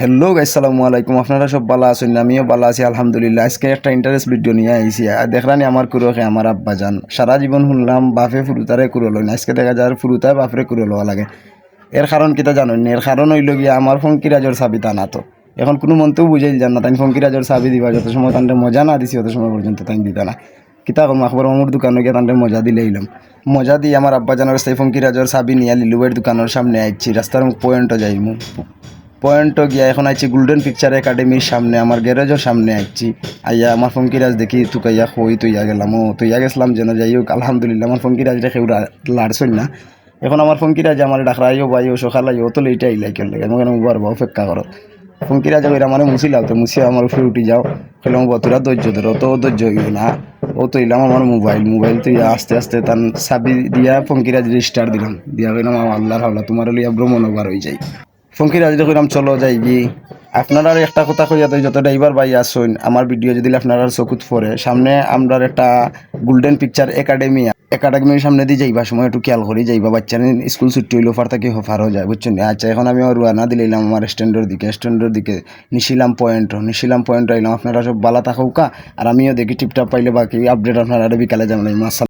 Hello আসসালামু আলাইকুম আপনারা সব ভালো আছেন? আমিও ভালো আছি, আলহামদুলিল্লাহ। আজকে একটা ইন্টারেস্ট ভিডিও নিয়ে আইছি। আর দেখলানি আমার কুরোকে আমার আব্বা যান সারা জীবন শুনলাম, বাপে ফুরুতারে কুরো লই না। আজকে দেখা যায় ফুরুতায় বাপরে কুরো লওয়া লাগে। এর কারণ কিতা জানেন এর কারণ হইল গিয়া আমার ফঙ্কিরাজর চাবি তা না তো। এখন কোনো মন্তেও বুঝাই যান না। তাই ফঙ্কিরাজর চাবি দিবা, যত সময় তান্ডে মজা না দিছি, অত সময় পর্যন্ত তাই দিতা না। কিতা করম আকবর মামুর দোকানে গিয়ে তান্ডে মজা দিলে এলাম মজা দিয়ে আমার আব্বা জানার সেই ফঙ্কিরাজর চাবি নিয়ে লিলুবের দোকানের সামনে আইছি। রাস্তার পয়েন্টও যাইমু। পয়েন্টও গিয়া এখন আইছি গোল্ডেন পিকচার একাডেমির সামনে, আমার গ্যারেজের সামনে আইছি। আইয়া আমার ফঙ্কিরাজ দেখি তুকাইয়া কই তুইয়া গেলাম, ও তুইয়া গেছিলাম যেন যাই হোক, আলহামদুলিল্লাহ, আমার ফঙ্কিরাজ রেখে ওরা লাড়ছই না। এখন আমার ফঙ্কিরাজ আমার ডাকরা আইও বাইও সকাল আইও তো লেটে আইলাই কেন লাগে কেন উবার বা অপেক্ষা করো। ফঙ্কিরাজ ওইরা আমার মুছিলাম তো, মুছিয়া আমার উপরে উঠি যাও। খেলাম বতুরা ধৈর্য ধরো তো ধৈর্য হইব না। ও তো ইলাম আমার মোবাইল মোবাইল তুই আস্তে আস্তে তার চাবি দিয়া ফঙ্কিরাজ রেজিস্টার দিলাম। দিয়া কইলাম আল্লাহর হাওলা, তোমার লিয়া ভ্রমণ ওভার হয়ে যায় ফঙ্কির আজ কইলাম চলো যাই গি। আপনারা একটা কথা কইয়া যত ড্রাইভার ভাই আসুন, আমার ভিডিও যদি আপনারা চকুত পড়ে, সামনে আমরা একটা গোল্ডেন পিকচার একাডেমি একাডেমির সামনে দিয়ে যাইবা, সময় একটু খেয়াল করি, যাইবা বাচ্চা স্কুল ছুটি হইল ফার থেকে ফারও যায়, বুঝছেন আচ্ছা এখন আমি আমার রুয়ানা দিলাম আমার স্ট্যান্ডের দিকে স্ট্যান্ডের দিকে নিশিলাম পয়েন্ট নিশিলাম পয়েন্ট আইলাম, আপনারা সব বালা থাকুকা আর আমিও দেখি টিপটাপ পাইলে বাকি আপডেট আপনারা বিকালে জানাই মাসাল